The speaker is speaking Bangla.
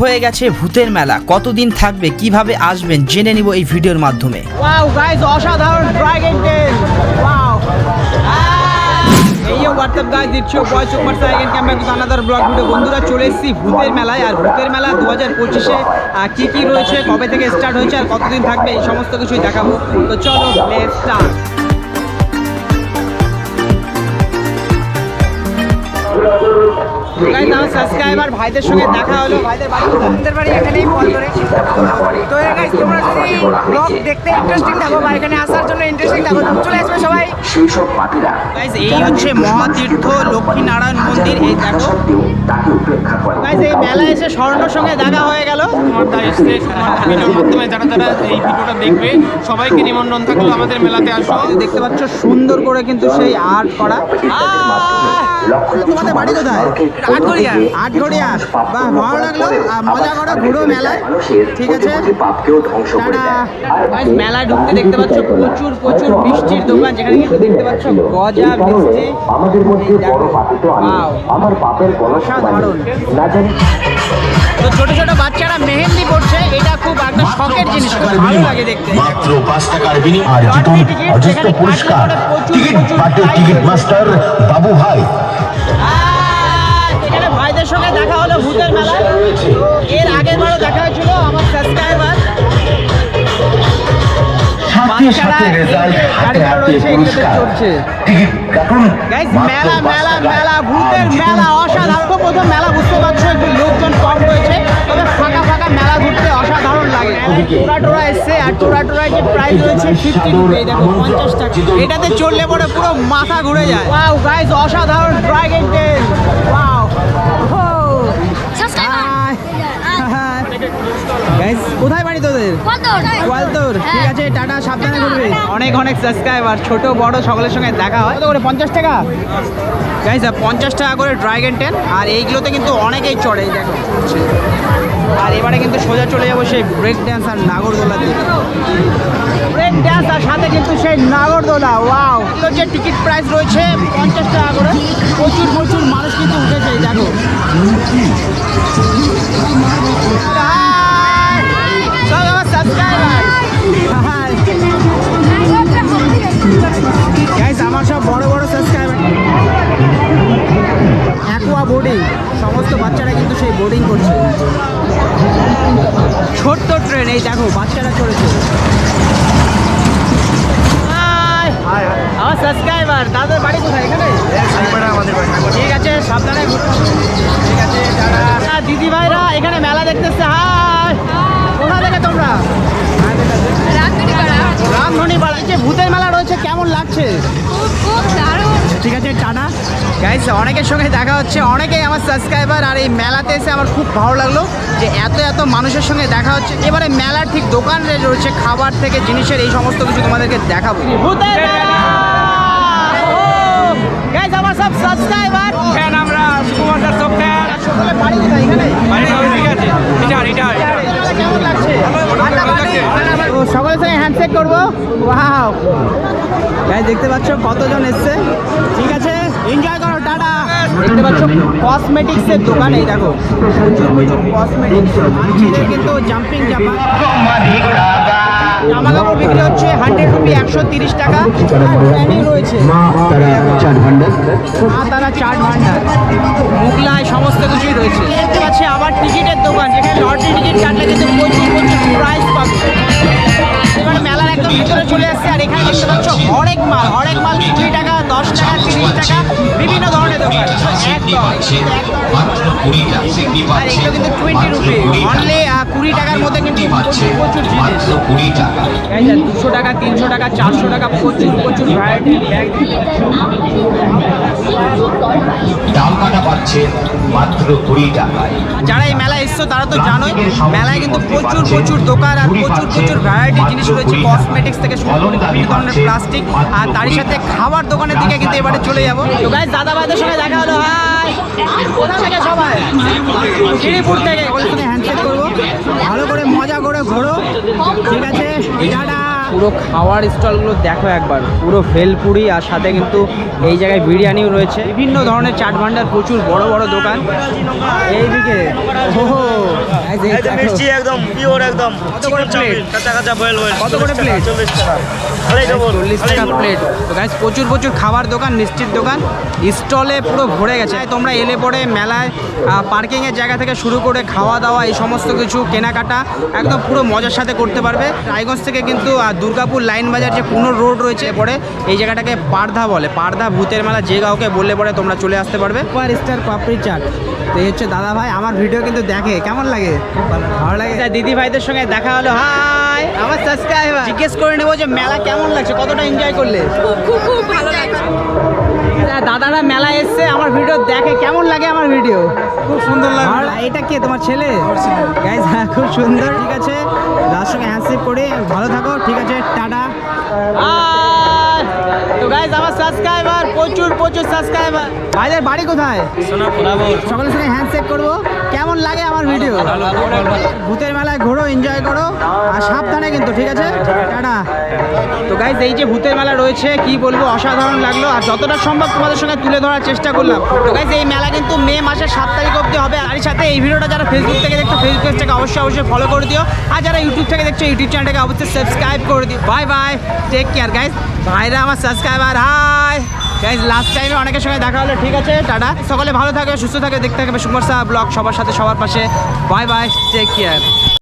হয়ে গেছে ভূতের মেলা। কতদিন থাকবে, কীভাবে আসবেন, জেনে নিব এই ভিডিওর মাধ্যমে। ওয়াও গাইস অসাধারণ ড্রাগন এই guys it's your boy super cycle বন্ধুরা, চলে এসেছি ভূতের মেলায়। আর ভূতের মেলা দু হাজার পঁচিশে কী কী রয়েছে, কবে থেকে স্টার্ট হয়েছে, আর কতদিন থাকবে, এই সমস্ত কিছুই দেখাবো। তো চলো স্টার্ট আমার সাবস্ক্রাইবার ভাইদের সঙ্গে দেখা হলো। ভাইদের বাড়ি আমাদের বাড়ি এখানেই ফল ধরে। তো গাইস তোমরা যদি ব্লগ দেখতে ইন্টারেস্টিং থাকো বা এখানে আসার জন্য ইন্টারেস্টিং থাকো চলে আসবে সবাই। সেই সব পাপীরা গাইস এই হচ্ছে মহাতীর্থ লক্ষ্মীনারায়ণ মন্দির এই দেখো। তাকে উপেক্ষা করে গাইস এই মেলায় এসে স্বর্ণর সঙ্গে দেখা হয়ে গেল। ভিডিওর মাধ্যমে যারা যারা এই ভিডিওটা দেখবে সবাইকে নিমন্ত্রণ থাকল আমাদের মেলাতে আসো। দেখতে পাচ্ছ সুন্দর করে কিন্তু সেই আর্ট করা। তোমাদের বাড়ি কোথায়? আটঘরিয়া। আটঘরিয়া বা ভালো লাগল। মজা করো ঘুরো মেলায়। ঠিক আছে। কোটি কোটি পাপকেও ধ্বংস করে টাটা। দেয়। আর গাইস মেলায় ঢুকতে দেখতে পাচ্ছ প্রচুর প্রচুর মিষ্টির দোকান যেখানে কিন্তু দেখতে পাচ্ছ গজা মিষ্টি আমাদের মধ্যে বড় পাপি তো আমি আমার পাপের কলস অসাধারণ। না জানি। তো ছোট ছোট বাচ্চারা মেহেন্দি করছে এটা খুব একটা শখের জিনিস ভালো লাগে দেখতে। মাত্র পাঁচ টাকার বিনিময়ে। আর জিতুন অজস্র পুরস্কার টিকিট পাটে টিকিট মাস্টার বাবু ভাই। এখানে ভাইদের সঙ্গে দেখা হলো ভূতের মেলায়। এর আগের সাথে সাথে রেজাল্ট হাতে হাতে পুরস্কার। টিকিট কাটুন মেলা মেলা মেলা ভূতের মেলা অসাধারণ প্রথম মেলা বুঝতে পারছ একটু লোকজন কম রয়েছে তবে ফাঁকা ফাঁকা মেলা ঘুরতে অসাধারণ লাগে। টোরা টোরা এসছে আর টোরা টোরায় যে প্রাইস রয়েছে ফিফটি রুপি দেখো পঞ্চাশ টাকা। এটাতে চললে পরে পুরো মাথা ঘুরে যায়। ওয়াও অসাধারণ ড্রাগন টেন ওয়াও গাইস কোথায় বাড়ি তোদের? গোয়ালতোর। ঠিক আছে টাটা সাবধানে ঘুরবে। অনেক অনেক সাবস্ক্রাইবার ছোট বড় সকলের সঙ্গে দেখা হয়। করে? পঞ্চাশ টাকা? গাইস পঞ্চাশ টাকা করে ড্রাগন টেন আর এইগুলোতে কিন্তু অনেকেই চড়ে দেখো। আর এবারে কিন্তু সোজা চলে যাব সেই ব্রেক ড্যান্স আর নাগরদোলা দিকে ব্রেক ড্যান্স আর সাথে কিন্তু সেই নাগরদোলা ওয়াও যে টিকিট প্রাইস রয়েছে পঞ্চাশ টাকা করে। প্রচুর প্রচুর মানুষ কিন্তু উঠেছে দেখো। আমার সব বড় বড় সাবস্ক্রাইবার অ্যাকোয়া বোর্ডিং সমস্ত বাচ্চারা কিন্তু সেই বোর্ডিং করছে। ছোট্ট ট্রেন এই দেখো, বাচ্চারা চড়েছে Hi! আমার সাবস্ক্রাইবার তাদের বাড়ি কোথায় এখানে ঠিক আছে সাবধানে ঘুরো ঠিক আছে যারা দিদি ভাইরা এখানে মেলা দেখতেছে হাই কোথা থেকে তোমরা রামধনী পাড়া যে ভূতের মেলা রয়েছে কেমন লাগছে? ঠিক আছে টাটা গাইস অনেকের সঙ্গে দেখা হচ্ছে অনেকেই আমার সাবস্ক্রাইবার আর এই মেলাতে এসে আমার খুব ভালো লাগল যে এত এত মানুষের সঙ্গে দেখা হচ্ছে। এবারে মেলার ঠিক দোকান রয়েছে খাবার থেকে জিনিসের এই সমস্ত কিছু তোমাদেরকে দেখাবো। ভূতের গাইস আমার সব সাবস্ক্রাইবার ফ্যান আমরা সুকুমার দাস ফ্যান সকলে বাড়ি কোথায় এখানে মানে ঠিক আছে এটা এটা এটা কেমন লাগছে তো সকলের সঙ্গে হ্যান্ডশেক করব ওয়াও গাইস দেখতে পাচ্ছ কতজন এসছে? ঠিক আছে এনজয় করো, টাটা। দেখতে পাচ্ছ কসমেটিক্সের দোকান এই দেখো কসমেটিক্স কিন্তু জাম্পিং জামা। জামা কাপড় বিক্রি হচ্ছে হান্ড্রেড রুপি একশো তিরিশ টাকা। রয়েছে। তারা মুগলাই, সমস্ত কিছুই রয়েছে। দেখতে আবার টিকিটের দোকান, যেখানে লটারি টিকিট কাটলে কিন্তু প্রচুর প্রচুর প্রাইস পাবে। চলে আসছে আর এখানে দেখতে পাচ্ছ হরেক মাল হরেক মাল কুড়ি টাকা দশ টাকা তিরিশ টাকা বিভিন্ন ধরনের দোকান। একদম একদম আর এগুলো কিন্তু টোয়েন্টি রুপি অনলি কুড়ি টাকার মধ্যে কিন্তু প্রচুর প্রচুর জিনিস। দুশো টাকা তিনশো টাকা চারশো টাকা প্রচুর প্রচুর ভ্যারাইটি ব্যাগ কাটা পাচ্ছে মাত্র কুড়ি টাকায়। যারা এই মেলায় এসছো তারা তো জানোই মেলায় কিন্তু প্রচুর প্রচুর দোকান আর প্রচুর প্রচুর ভ্যারাইটি জিনিস রয়েছে কসমেটিক্স থেকে শুরু করে বিভিন্ন ধরনের প্লাস্টিক আর তারই সাথে খাবার দোকানের দিকে কিন্তু এবারে চলে যাব। গাইজ দাদা ভাইদের সঙ্গে দেখা হলো, হাই। কোথা থেকে সবাই? থেকে। ওর সঙ্গে হ্যান্ডশেক করব। ভালো করে মজা করে ঘোরো। ঠিক আছে, টাটা। পুরো খাওয়ার স্টলগুলো দেখো একবার। পুরো ভেলপুরি আর সাথে কিন্তু এই জায়গায় বিরিয়ানিও রয়েছে। বিভিন্ন ধরনের চাট ভান্ডার প্রচুর বড় বড় দোকান। এইদিকে প্রচুর প্রচুর খাবার দোকান মিষ্টির দোকান। স্টলে পুরো ভরে গেছে। তোমরা এলে পরে মেলায় পার্কিংয়ের জায়গা থেকে শুরু করে খাওয়া দাওয়া এই সমস্ত কিছু কেনাকাটা একদম পুরো মজার সাথে করতে পারবে। রায়গঞ্জ থেকে কিন্তু দুর্গাপুর লাইন বাজার যে পুনর রোড রয়েছে পরে এই জায়গাটাকে পারধা বলে। পারধা ভূতের মেলা যে কাউকে বললে পরে তোমরা চলে আসতে পারবে। Super star papdi chaat. তো এই হচ্ছে দাদা ভাই আমার ভিডিও কিন্তু দেখে। কেমন লাগে? ভালো লাগে? দিদি ভাইদের সঙ্গে দেখা হলো। হাই! আমার সাবস্ক্রাইবার জিজ্ঞেস করে নেব যে মেলা কেমন লাগছে কতটা এনজয় করলে? খুব খুব খুব ভালো লাগছে। দাদারা মেলা এসছে আমার ভিডিও দেখে কেমন লাগে আমার ভিডিও খুব সুন্দর লাগে। এটা কে তোমার ছেলে? গাইজ হ্যাঁ খুব সুন্দর ঠিক আছে। দাদার সঙ্গে হ্যান্ডশেক করে ভালো থাকো ঠিক আছে টাটা। তো গাইজ আমার সাবস্ক্রাইবার প্রচুর প্রচুর সাবস্ক্রাইবার ভাইদের বাড়ি কোথায়? সকলের সঙ্গে হ্যান্ডশেক করব। কেমন লাগে আমার ভিডিও ভূতের মেলায় ঘোরো এনজয় করো। আর সাবধানে কিন্তু, ঠিক আছে? টাটা। তো গাইজ এই যে ভূতের মেলা রয়েছে, কি বলব, অসাধারণ লাগল। আর যতটা সম্ভব তোমাদের সঙ্গে তুলে ধরার চেষ্টা করলাম। তো গাইজ এই মেলা কিন্তু মে মাসের সাত তারিখ অবধি হবে। আর এর সাথে এই ভিডিওটা যারা ফেসবুক থেকে দেখছ ফেসবুক পেজটাকে অবশ্যই অবশ্যই ফলো করে দিও। আর যারা ইউটিউব থেকে দেখছ ইউটিউব চ্যানেলটাকে অবশ্যই সাবস্ক্রাইব করে দিও। Bye bye take care guys ভাইরা আমার সাবস্ক্রাইবার হাই গাইজ লাস্ট টাইমে অনেকের সঙ্গে দেখা হলো। ঠিক আছে, টাটা। সকলে ভালো থাকবে সুস্থ থাকবে দেখতে থাকবে সুকুমার সাহা ব্লগ সবার সাথে, সবার পাশে। By bye take care